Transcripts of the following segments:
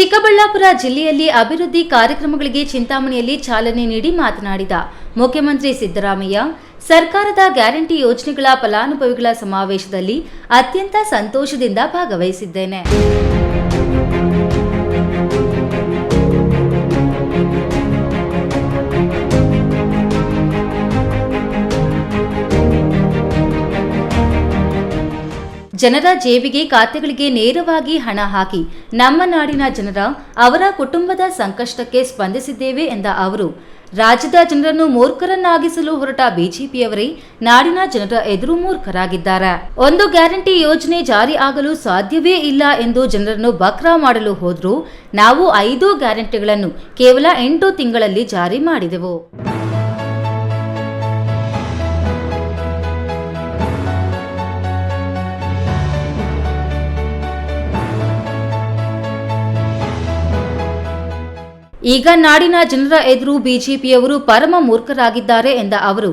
ಚಿಕ್ಕಬಳ್ಳಾಪುರ ಜಿಲ್ಲೆಯಲ್ಲಿ ಅಭಿವೃದ್ಧಿ ಕಾರ್ಯಕ್ರಮಗಳಿಗೆ ಚಿಂತಾಮಣಿಯಲ್ಲಿ ಚಾಲನೆ ನೀಡಿ ಮಾತನಾಡಿದ ಮುಖ್ಯಮಂತ್ರಿ ಸಿದ್ದರಾಮಯ್ಯ, ಸರ್ಕಾರದ ಗ್ಯಾರಂಟಿ ಯೋಜನೆಗಳ ಫಲಾನುಭವಿಗಳ ಸಮಾವೇಶದಲ್ಲಿ ಅತ್ಯಂತ ಸಂತೋಷದಿಂದ ಭಾಗವಹಿಸಿದ್ದೇನೆ. ಜನರ ಜೇಬಿಗೆ ಖಾತೆಗಳಿಗೆ ನೇರವಾಗಿ ಹಣ ಹಾಕಿ ನಮ್ಮ ನಾಡಿನ ಜನರ, ಅವರ ಕುಟುಂಬದ ಸಂಕಷ್ಟಕ್ಕೆ ಸ್ಪಂದಿಸಿದ್ದೇವೆ ಎಂದ ಅವರು. ರಾಜ್ಯದ ಜನರನ್ನು ಮೂರ್ಖರನ್ನಾಗಿಸಲು ಹೊರಟ ಬಿಜೆಪಿಯವರೇ ನಾಡಿನ ಜನರ ಎದುರು ಮೂರ್ಖರಾಗಿದ್ದಾರೆ. ಒಂದು ಗ್ಯಾರಂಟಿ ಯೋಜನೆ ಜಾರಿ ಆಗಲು ಸಾಧ್ಯವೇ ಇಲ್ಲ ಎಂದು ಜನರನ್ನು ಬಕ್ರಾ ಮಾಡಲು ಹೋದ್ರೂ ನಾವು ಐದು ಗ್ಯಾರಂಟಿಗಳನ್ನು ಕೇವಲ ಎಂಟು ತಿಂಗಳಲ್ಲಿ ಜಾರಿ ಮಾಡಿದೆವು. ಈಗ ನಾಡಿನ ಜನರ ಎದುರು ಬಿಜೆಪಿಯವರು ಪರಮ ಮೂರ್ಖರಾಗಿದ್ದಾರೆ ಎಂದ ಅವರು.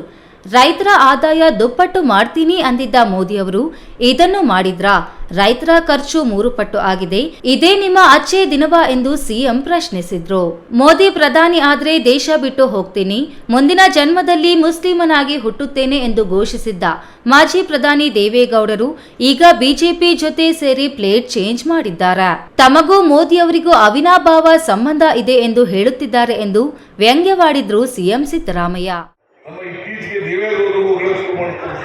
ರೈತರ ಆದಾಯ ದುಪ್ಪಟ್ಟು ಮಾಡ್ತೀನಿ ಅಂದಿದ್ದ ಮೋದಿ ಅವರು, ಇದನ್ನು ಮಾಡಿದ್ರಾ? ರೈತರ ಖರ್ಚು ಮೂರು ಪಟ್ಟು ಆಗಿದೆ, ಇದೇ ನಿಮ್ಮ ಅಚ್ಚೆ ದಿನವಾ ಎಂದು ಸಿಎಂ ಪ್ರಶ್ನಿಸಿದ್ರು. ಮೋದಿ ಪ್ರಧಾನಿ ಆದ್ರೆ ದೇಶ ಬಿಟ್ಟು ಹೋಗ್ತೀನಿ, ಮುಂದಿನ ಜನ್ಮದಲ್ಲಿ ಮುಸ್ಲಿಮನಾಗಿ ಹುಟ್ಟುತ್ತೇನೆ ಎಂದು ಘೋಷಿಸಿದ್ದ ಮಾಜಿ ಪ್ರಧಾನಿ ದೇವೇಗೌಡರು, ಈಗ ಬಿಜೆಪಿ ಜೊತೆ ಸೇರಿ ಪ್ಲೇಟ್ ಚೇಂಜ್ ಮಾಡಿದ್ದಾರೆ. ತಮಗೂ ಮೋದಿ ಅವರಿಗೂ ಅವಿನಾಭಾವ ಸಂಬಂಧ ಇದೆ ಎಂದು ಹೇಳುತ್ತಿದ್ದಾರೆ ಎಂದು ವ್ಯಂಗ್ಯವಾಡಿದ್ರು ಸಿಎಂ ಸಿದ್ದರಾಮಯ್ಯ. ಇತ್ತೀಚೆಗೆ ದೇವೇಗೌಡರು ಹೋಗಲು ಮಾಡ್ತಾರೆ.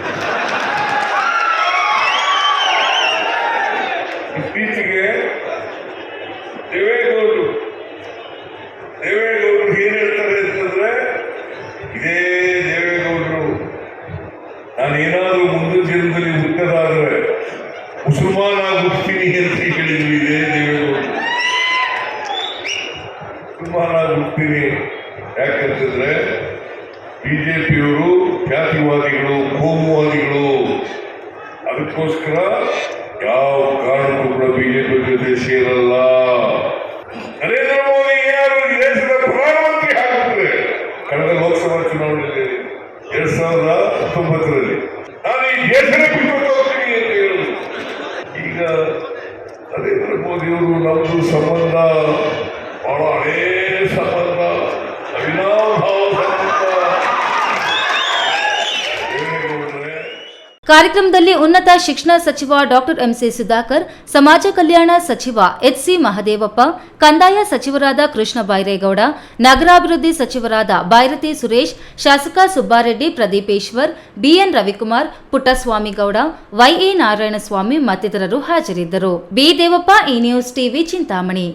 ಇತ್ತೀಚೆಗೆ ದೇವೇಗೌಡರು ದೇವೇಗೌಡರು ಏನ್ ಹೇಳ್ತಾರೆ ಅಂತಂದ್ರೆ, ಇದೇ ದೇವೇಗೌಡರು ನಾನು ಏನಾದರೂ ಮುಂದಿನ ದಿನದಲ್ಲಿ ಹುಟ್ಟದಾದ್ರೆ ಮುಸಲ್ಮಾನ ಆಗುತ್ತೀನಿ ಅಂತ ಹೇಳಿದ್ರು ಇದೇ ದೇವೇಗೌಡರು. ಮುಸಲ್ಮಾನ ಆಗುತ್ತೀನಿ ಯಾಕಂತಂದ್ರೆ ಬಿಜೆಪಿಯವರು ಜಾತಿವಾದಿಗಳು, ಕೋಮುವಾದಿಗಳು. ಅದಕ್ಕೋಸ್ಕರ ಯಾವ ಕಾರಣಕ್ಕೂ ಕೂಡ ಬಿಜೆಪಿ ಜೊತೆ ಸೇರಲ್ಲ. ನರೇಂದ್ರ ಮೋದಿ ಯಾರು ದೇಶದ ಪ್ರಧಾನಮಂತ್ರಿ ಆಗುತ್ತದೆ ಕಳೆದ ಲೋಕಸಭಾ ಚುನಾವಣೆಯಲ್ಲಿ ಎರಡ್ ಸಾವಿರದ ಹತ್ತೊಂಬತ್ತರಲ್ಲಿ. ನಾನು ಈ ದೇಶದ ಅಂತ ಹೇಳುದು ಈಗ ನರೇಂದ್ರ ಮೋದಿಯವರು ನಮ್ಮದು ಸಂಬಂಧ ಬಹಳ ಹಳೇ ಕಾರ್ಯಕ್ರಮದಲ್ಲಿ ಉನ್ನತ ಶಿಕ್ಷಣ ಸಚಿವ ಡಾಕ್ಟರ್ ಎಂಸಿ ಸುಧಾಕರ್, ಸಮಾಜ ಕಲ್ಯಾಣ ಸಚಿವ ಎಚ್ಸಿ ಮಹದೇವಪ್ಪ, ಕಂದಾಯ ಸಚಿವರಾದ ಕೃಷ್ಣ ಬೈರೇಗೌಡ, ನಗರಾಭಿವೃದ್ಧಿ ಸಚಿವರಾದ ಬೈರತಿ ಸುರೇಶ್, ಶಾಸಕ Subba Reddy Pradeep Eshwar, B N Ravikumar, Puttaswamy Gowda Y A Narayanaswamy ಮತ್ತಿತರರು ಹಾಜರಿದ್ದರು. ಬಿ ದೇವಪ್ಪ ಈ ನ್ಯೂಸ್ ಟಿವಿ ಚಿಂತಾಮಣಿ.